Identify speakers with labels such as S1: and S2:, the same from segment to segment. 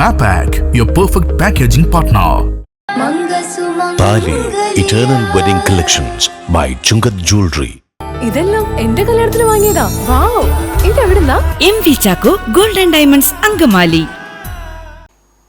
S1: Mapac, your perfect packaging partner.
S2: Thali eternal wedding collections by Chungath jewellery
S3: ഇതെല്ലാം എന്റെ കല്യാണത്തിന് വാങ്ങിയതാ. Wow. ഇതെവിടുന്നാ?
S4: M V Chacko golden diamonds Angamaly.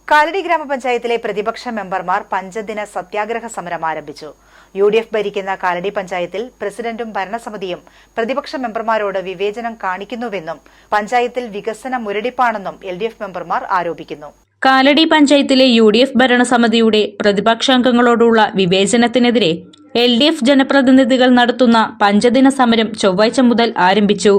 S5: Kalady ഗ്രാമപഞ്ചായത്തിലെ പ്രതിപക്ഷ മെമ്പർമാർ പഞ്ചദിന സത്യാഗ്രഹ സമരം ആരംഭിച്ചു. യു ഡി എഫ് ഭരിക്കുന്ന കാലടി പഞ്ചായത്തിൽ പ്രസിഡന്റും ഭരണസമിതിയും പ്രതിപക്ഷ മെമ്പർമാരോട് വിവേചനം കാണിക്കുന്നുവെന്നും പഞ്ചായത്തിൽ വികസന മുരടിപ്പാണെന്നും എൽ ഡി എഫ് മെമ്പർമാർ ആരോപിക്കുന്നു.
S6: കാലടി പഞ്ചായത്തിലെ യു ഡി എഫ് ഭരണസമിതിയുടെ പ്രതിപക്ഷാംഗങ്ങളോടുള്ള വിവേചനത്തിനെതിരെ എൽ ഡി എഫ് ജനപ്രതിനിധികൾ നടത്തുന്ന പഞ്ചദിന സമരം ചൊവ്വാഴ്ച മുതൽ ആരംഭിച്ചു.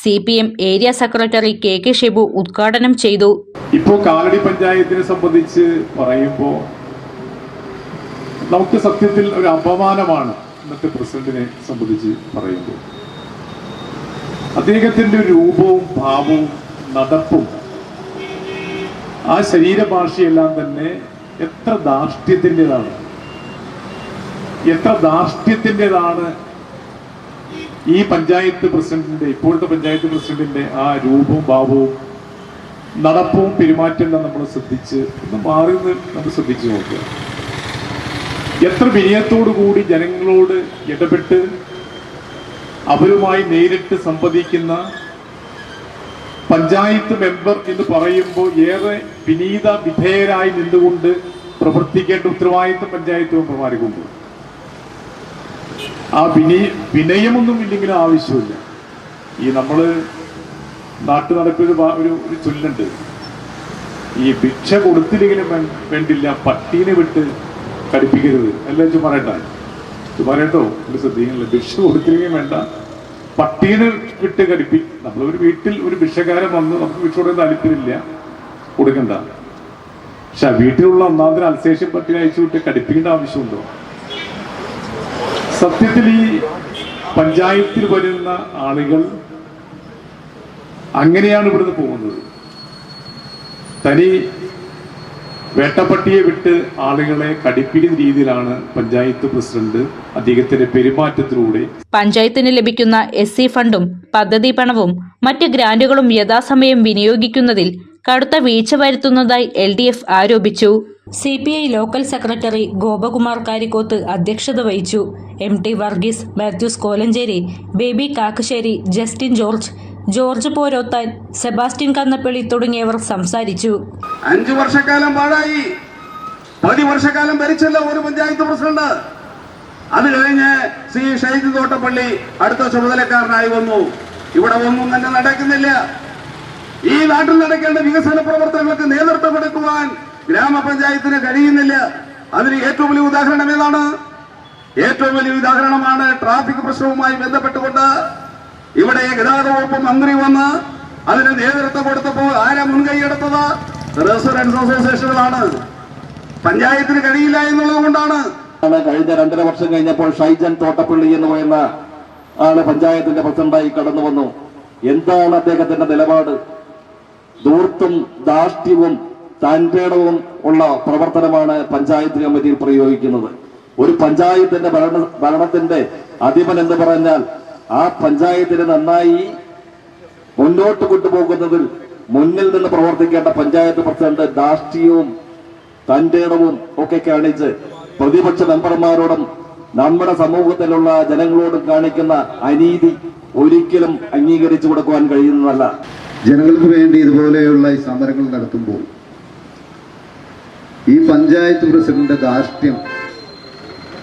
S6: C P M area secretary K K Shibu ഉദ്ഘാടനം ചെയ്തു.
S7: ഇപ്പോൾ കാലടി പഞ്ചായത്തിനെ സംബന്ധിച്ച് പറയുമ്പോൾ നമുക്ക് സത്യത്തിൽ ഒരു അപമാനമാണ് ഇന്നത്തെ പ്രസിഡന്റിനെ സംബന്ധിച്ച് പറയുമ്പോൾ. അദ്ദേഹത്തിന്റെ രൂപവും ഭാവവും നടപ്പും ആ ശരീരഭാഷയെല്ലാം തന്നെ എത്ര ധാർഷ്ട്യത്തിന്റെതാണ്. എത്ര ധാർഷ്ട്യത്തിന്റെതാണ് ഈ പഞ്ചായത്ത് പ്രസിഡന്റിന്റെ ഇപ്പോഴത്തെ പഞ്ചായത്ത് പ്രസിഡന്റിന്റെ ആ രൂപവും ഭാവവും നടപ്പവും പെരുമാറ്റമെല്ലാം നമ്മൾ ശ്രദ്ധിച്ച് ഒന്ന് മാറി നമ്മൾ ശ്രദ്ധിച്ചു നോക്കുക. എത്ര വിനയത്തോടു കൂടി ജനങ്ങളോട് ഇടപെട്ട് അവരുമായി നേരിട്ട് സംവദിക്കുന്ന പഞ്ചായത്ത് മെമ്പർ എന്ന് പറയുമ്പോൾ ഏറെ വിനീത വിധേയരായി നിന്നുകൊണ്ട് പ്രവർത്തിക്കേണ്ട ഉത്തരവാദിത്വം പഞ്ചായത്ത് മെമ്പർമാർക്കുണ്ട്. ആ വിനയ വിനയമൊന്നും ഇല്ലെങ്കിലും ആവശ്യമില്ല. ഈ നമ്മൾ നാട്ടു നടക്കൊരു ഒരു ഒരു ചൊല്ലുണ്ട്. ഈ ഭിക്ഷ കൊടുത്തില്ലെങ്കിലും വേണ്ടില്ല പട്ടീനെ വിട്ട് കടിപ്പിക്കരുത്. അല്ല ചുമ്മാ പറയണ്ട ഇത് ശ്രദ്ധിക്കുന്നില്ല ഭിക്ഷ കൊടുത്തില്ലെങ്കിലും വേണ്ട. പട്ടീനെ വിട്ട് കടിപ്പി നമ്മളൊരു വീട്ടിൽ ഒരു ഭിക്ഷക്കാരൻ വന്ന് നമുക്ക് ഭിക്ഷ കൊടുക്കാൻ താല്പര്യമില്ല. കൊടുക്കണ്ട. പക്ഷെ വീട്ടിലുള്ള ഒന്നാമതിന് അൽസേഷൻ പട്ടീനെ അയച്ചു വിട്ട് കടിപ്പിക്കേണ്ട ആവശ്യമുണ്ടോ? സത്യത്തിൽ ഈ പഞ്ചായത്തിൽ വരുന്ന ആളുകൾ അങ്ങനെയാണ് ഇവിടുന്ന് പോകുന്നത്. തനി വേട്ടപ്പട്ടിയെ വിട്ട് ആളുകളെ കടിപ്പിക്കുന്ന രീതിയിലാണ് പഞ്ചായത്ത് പ്രസിഡന്റ് അദ്ദേഹത്തിന്റെ പെരുമാറ്റത്തിലൂടെ
S6: പഞ്ചായത്തിന് ലഭിക്കുന്ന എസ് ഫണ്ടും പദ്ധതി പണവും മറ്റ് ഗ്രാന്റുകളും യഥാസമയം വിനിയോഗിക്കുന്നതിൽ കടുത്ത വീഴ്ച വരുത്തുന്നതായി എൽ ഡി എഫ് ആരോപിച്ചു. C P I local secretary Gopakumar Karikkoth അധ്യക്ഷത വഹിച്ചു. M T Varghese Mathews Kolenchery Baby Kakkassery Justin George George Porothan Sebastian Kannappally തുടങ്ങിയവർ സംസാരിച്ചു.
S8: അഞ്ചു വർഷക്കാലം പാടായി പതി വർഷക്കാലം ഭരിച്ചല്ല ഒരു പഞ്ചായത്ത് പ്രസിഡന്റ്. അത് കഴിഞ്ഞ് ശ്രീ ഷൈജ് തോട്ടപ്പള്ളി അടുത്ത ചുമതലക്കാരനായി വന്നു. ഇവിടെ ഒന്നും തന്നെ നടക്കുന്നില്ല. ഈ നാട്ടിൽ നടക്കേണ്ട വികസന പ്രവർത്തനങ്ങൾക്ക് നേതൃത്വം കൊടുക്കുവാൻ ഗ്രാമപഞ്ചായത്തിന് കഴിയുന്നില്ല. അതിന് ഏറ്റവും വലിയ ഉദാഹരണം ഏതാണ്? ഏറ്റവും വലിയ ഉദാഹരണമാണ് ട്രാഫിക് പ്രശ്നവുമായി ബന്ധപ്പെട്ടുകൊണ്ട് ഇവിടെ ഗതാഗത വകുപ്പ് മന്ത്രി വന്ന് അതിന് നേതൃത്വം കൊടുത്തപ്പോൾ ആരാ മുൻകൈ എടുത്തത്? റെസിഡൻസ് അസോസിയേഷനുകളാണ് പഞ്ചായത്തിന് കഴിയില്ല എന്നുള്ളത് കൊണ്ടാണ്. കഴിഞ്ഞ രണ്ടര വർഷം കഴിഞ്ഞപ്പോൾ ഷൈജൻ തോട്ടപ്പള്ളി എന്ന് പറയുന്ന ആൾ പഞ്ചായത്തിന്റെ പ്രസിഡന്റായി കടന്നു വന്നു എന്താണ് അദ്ദേഹത്തിന്റെ നിലപാട്? ധൂർത്തും ദാഷ്ട്യവും താൻപേടവും ഉള്ള പ്രവർത്തനമാണ് പഞ്ചായത്ത് കമ്മിറ്റിയിൽ പ്രയോഗിക്കുന്നത്. ഒരു പഞ്ചായത്തിന്റെ ഭരണ ഭരണത്തിന്റെ അധിപൻ എന്ന് പറഞ്ഞാൽ ആ പഞ്ചായത്തിനെ നന്നായി മുന്നോട്ട് കൊണ്ടുപോകുന്നതിൽ മുന്നിൽ നിന്ന് പ്രവർത്തിക്കേണ്ട പഞ്ചായത്ത് പ്രസിഡന്റ് ധാർഷ്ട്യവും തന്റേടവും ഒക്കെ കാണിച്ച് പ്രതിപക്ഷ മെമ്പർമാരോടും നമ്മുടെ സമൂഹത്തിലുള്ള ജനങ്ങളോടും കാണിക്കുന്ന അനീതി ഒരിക്കലും അംഗീകരിച്ചു കൊടുക്കുവാൻ കഴിയുന്നതല്ല.
S9: ജനങ്ങൾക്ക് വേണ്ടി ഇതുപോലെയുള്ള ഈ സമരങ്ങൾ നടത്തുമ്പോൾ ഈ പഞ്ചായത്ത് പ്രസിഡന്റിന്റെ ധാർഷ്ട്യം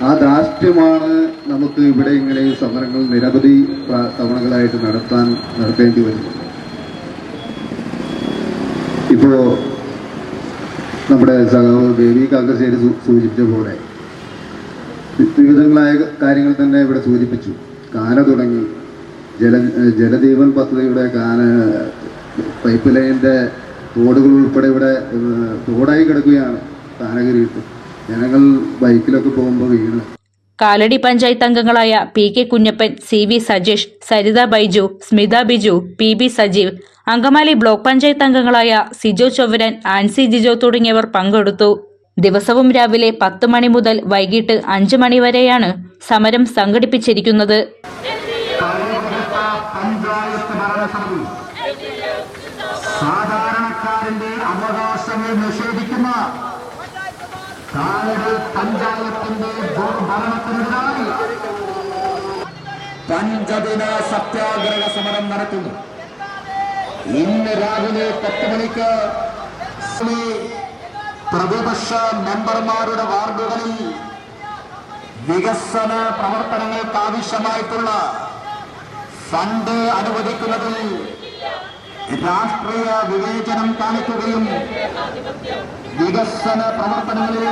S9: ആ ധാർഷ്ട്യമാണ് നമുക്ക് ഇവിടെ ഇങ്ങനെ ഈ സമരങ്ങൾ നിരവധി തവണകളായിട്ട് നടത്താൻ നടത്തേണ്ടി വരുന്നത്. ഇപ്പോ നമ്മുടെ സഖാവ് ദേവി കാക്കശ്ശേരി സൂചിപ്പിച്ച പോലെ വിവിധങ്ങളായ കാര്യങ്ങൾ തന്നെ ഇവിടെ സൂചിപ്പിച്ചു. കാന തുടങ്ങി. ജല ജലജീവൻ പദ്ധതിയുടെ കാന പൈപ്പ് ലൈനിന്റെ തോടുകൾ ഉൾപ്പെടെ ഇവിടെ തോടായി കിടക്കുകയാണ് കാനഗിരിയിട്ട് ജനങ്ങൾ ബൈക്കിലൊക്കെ പോകുമ്പോൾ വീണ്.
S6: കാലടി പഞ്ചായത്ത് അംഗങ്ങളായ P K Kunjappan C V Sajesh Saritha Baiju Smitha Biju P B Sajeev Angamaly block panchayat അംഗങ്ങളായ സിജോ ചൊവ്വരൻ ആൻസി ജിജോ തുടങ്ങിയവർ പങ്കെടുത്തു. ദിവസവും രാവിലെ പത്ത് മണി മുതൽ വൈകിട്ട് അഞ്ച് മണി വരെയാണ് സമരം സംഘടിപ്പിച്ചിരിക്കുന്നത്.
S10: അവകാശങ്ങൾ നിഷേധിക്കുന്ന പഞ്ചായത്തിന്റെ ഭരണത്തിനെതിരായി പഞ്ചദിന സത്യാഗ്രഹ സമരം നടക്കുന്നു. ഇന്ന് രാവിലെ പത്ത് മണിക്ക് പ്രതിപക്ഷ മെമ്പർമാരുടെ വാർഡുകളിൽ വികസന പ്രവർത്തനങ്ങൾക്ക് ആവശ്യമായിട്ടുള്ള ഫണ്ട് അനുവദിക്കുന്നതിൽ രാഷ്ട്രീയ വിവേചനം കാണിക്കുകയും വികസന പ്രവർത്തനങ്ങളിൽ